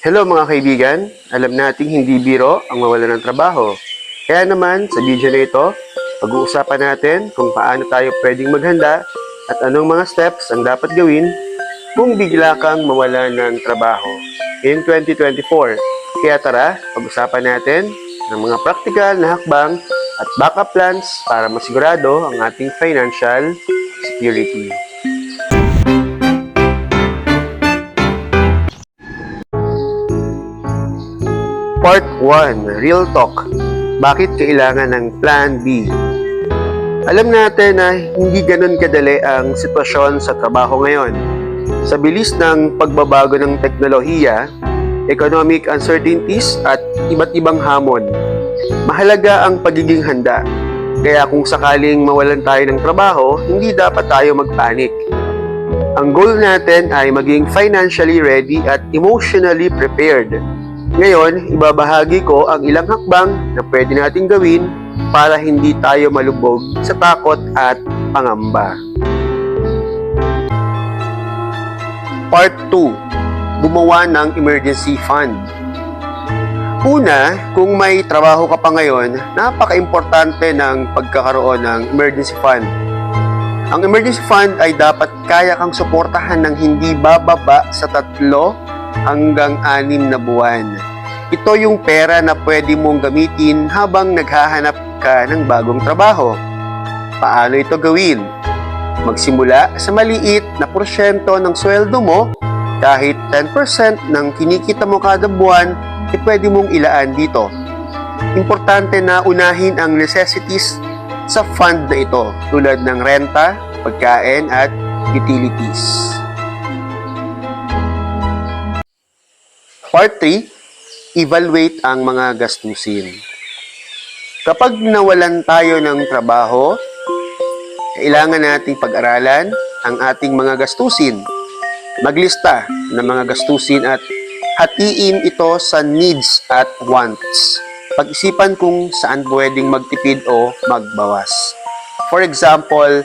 Hello mga kaibigan, alam nating hindi biro ang mawala ng trabaho. Kaya naman sa video na ito, pag-uusapan natin kung paano tayo pwedeng maghanda at anong mga steps ang dapat gawin kung bigla kang mawala ng trabaho in 2024. Kaya tara, pag-usapan natin ng mga practical na hakbang at backup plans para masigurado ang ating financial security. Part 1, Real Talk. Bakit kailangan ng Plan B? Alam natin na hindi ganun kadali ang sitwasyon sa trabaho ngayon. Sa bilis ng pagbabago ng teknolohiya, economic uncertainties at iba't ibang hamon, mahalaga ang pagiging handa. Kaya kung sakaling mawalan tayo ng trabaho, hindi dapat tayo magpanik. Ang goal natin ay maging financially ready at emotionally prepared. Ngayon, ibabahagi ko ang ilang hakbang na pwede nating gawin para hindi tayo malubog sa takot at pangamba. Part 2. Gumawa ng emergency fund. Una, kung may trabaho ka pa ngayon, napaka-importante ng pagkakaroon ng emergency fund. Ang emergency fund ay dapat kaya kang suportahan ng hindi bababa sa tatlo hanggang anim na buwan. Ito yung pera na pwede mong gamitin habang naghahanap ka ng bagong trabaho. Paano ito gawin? Magsimula sa maliit na porsyento ng sweldo mo, kahit 10% ng kinikita mo kada buwan, e pwede mong ilaan dito. Importante na unahin ang necessities sa fund na ito tulad ng renta, pagkain at utilities. Part 3, evaluate ang mga gastusin. Kapag nawalan tayo ng trabaho, kailangan nating pag-aralan ang ating mga gastusin. Maglista ng mga gastusin at hatiin ito sa needs at wants. Pag-isipan kung saan pwedeng magtipid o magbawas. For example,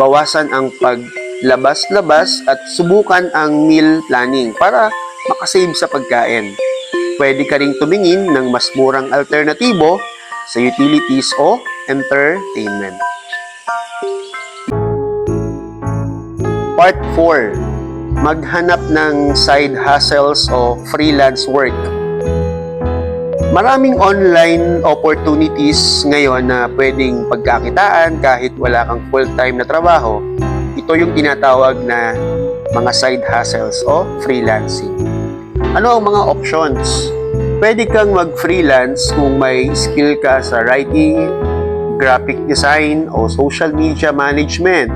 bawasan ang paglabas-labas at subukan ang meal planning para makasave sa pagkain. Pwede ka ring tumingin ng mas murang alternatibo sa utilities o entertainment. Part 4. Maghanap ng side hustles o freelance work. Maraming online opportunities ngayon na pwedeng pagkakitaan kahit wala kang full-time na trabaho. Ito yung tinatawag na mga side hustles o freelancing. Ano ang mga options? Pwede kang mag-freelance kung may skill ka sa writing, graphic design, o social media management.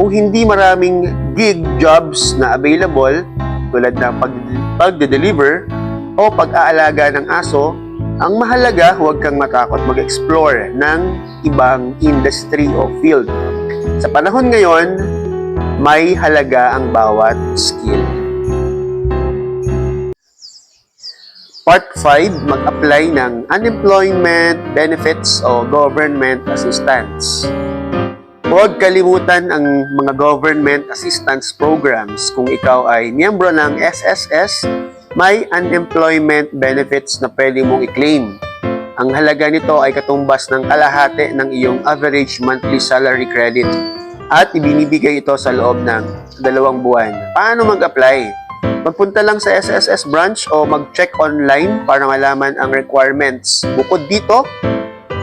Kung hindi maraming gig jobs na available, tulad ng pag- pagde-deliver o pag-aalaga ng aso, ang mahalaga huwag kang matakot mag-explore ng ibang industry o field. Sa panahon ngayon, may halaga ang bawat skill. Part 5, mag-apply ng unemployment benefits o government assistance. Huwag kalimutan ang mga government assistance programs. Kung ikaw ay miyembro ng SSS, may unemployment benefits na pwede mong i-claim. Ang halaga nito ay katumbas ng kalahati ng iyong average monthly salary credit at ibinibigay ito sa loob ng dalawang buwan. Paano mag-apply? Magpunta lang sa SSS branch o mag-check online para malaman ang requirements. Bukod dito,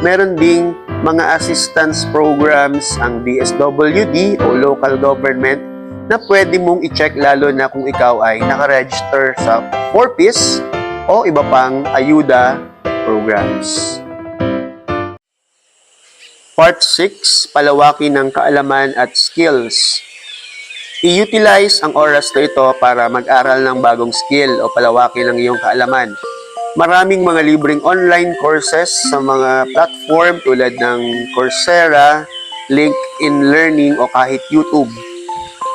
meron ding mga assistance programs ang DSWD o local government na pwede mong i-check lalo na kung ikaw ay nakaregister sa 4PIS o iba pang ayuda programs. Part 6, palawakin ng kaalaman at skills. I-utilize ang oras na ito para mag-aral ng bagong skill o palawakin ang iyong kaalaman. Maraming mga libreng online courses sa mga platform tulad ng Coursera, LinkedIn Learning o kahit YouTube.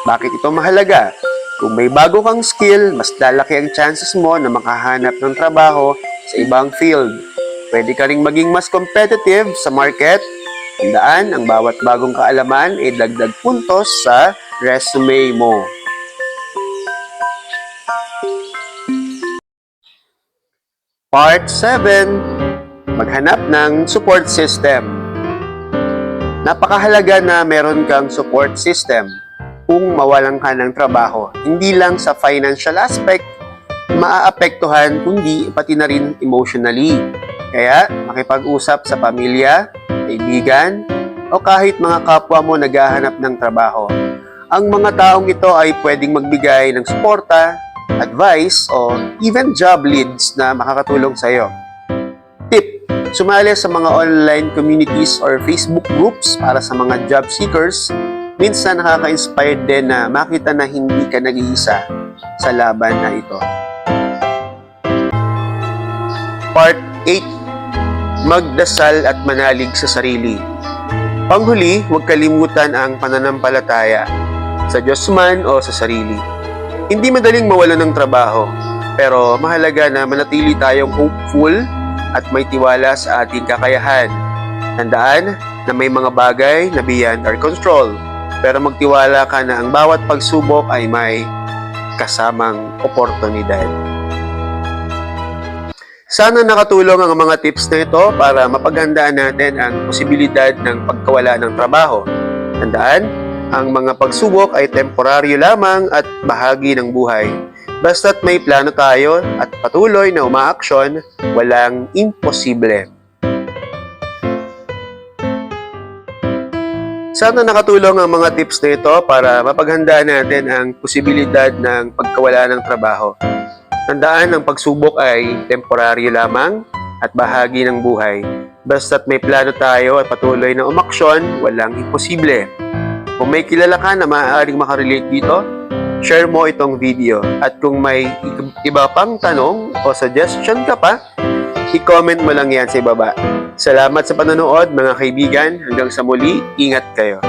Bakit ito mahalaga? Kung may bago kang skill, mas lalaki ang chances mo na makahanap ng trabaho sa ibang field. Pwede ka ring maging mas competitive sa market. Tandaan, ang bawat bagong kaalaman ay dagdag puntos sa resume mo. Part 7. Maghanap ng support system. Napakahalaga na meron kang support system kung mawalan ka ng trabaho. Hindi lang sa financial aspect, maaapektuhan kundi pati na rin emotionally. Kaya makipag-usap sa pamilya, kaibigan, o kahit mga kapwa mo naghahanap ng trabaho. Ang mga taong ito ay pwedeng magbigay ng suporta, advice, o even job leads na makakatulong sa iyo. Tip, sumali sa mga online communities or Facebook groups para sa mga job seekers. Minsan nakaka-inspire din na makita na hindi ka nag-iisa sa laban na ito. Part 8. Magdasal at manalig sa sarili. Panghuli, huwag kalimutan ang pananampalataya sa Diyos man o sa sarili. Hindi madaling mawala ng trabaho, pero mahalaga na manatili tayong hopeful at may tiwala sa ating kakayahan. Tandaan na may mga bagay na beyond our control, pero magtiwala ka na ang bawat pagsubok ay may kasamang oportunidad. Sana nakatulong ang mga tips na ito para mapaghandaan natin ang posibilidad ng pagkawala ng trabaho. Tandaan, ang mga pagsubok ay temporaryo lamang at bahagi ng buhay. Basta't may plano tayo at patuloy na umaaksyon, walang imposible. Sana nakatulong ang mga tips na ito para mapaghandaan natin ang posibilidad ng pagkawala ng trabaho. Tandaan ang pagsubok ay temporaryo lamang at bahagi ng buhay. Basta't may plano tayo at patuloy na umaksyon, walang imposible. Kung may kilala ka na maaaring makarelate dito, share mo itong video. At kung may iba pang tanong o suggestion ka pa, i-comment mo lang yan sa ibaba. Salamat sa panonood mga kaibigan. Hanggang sa muli, ingat kayo.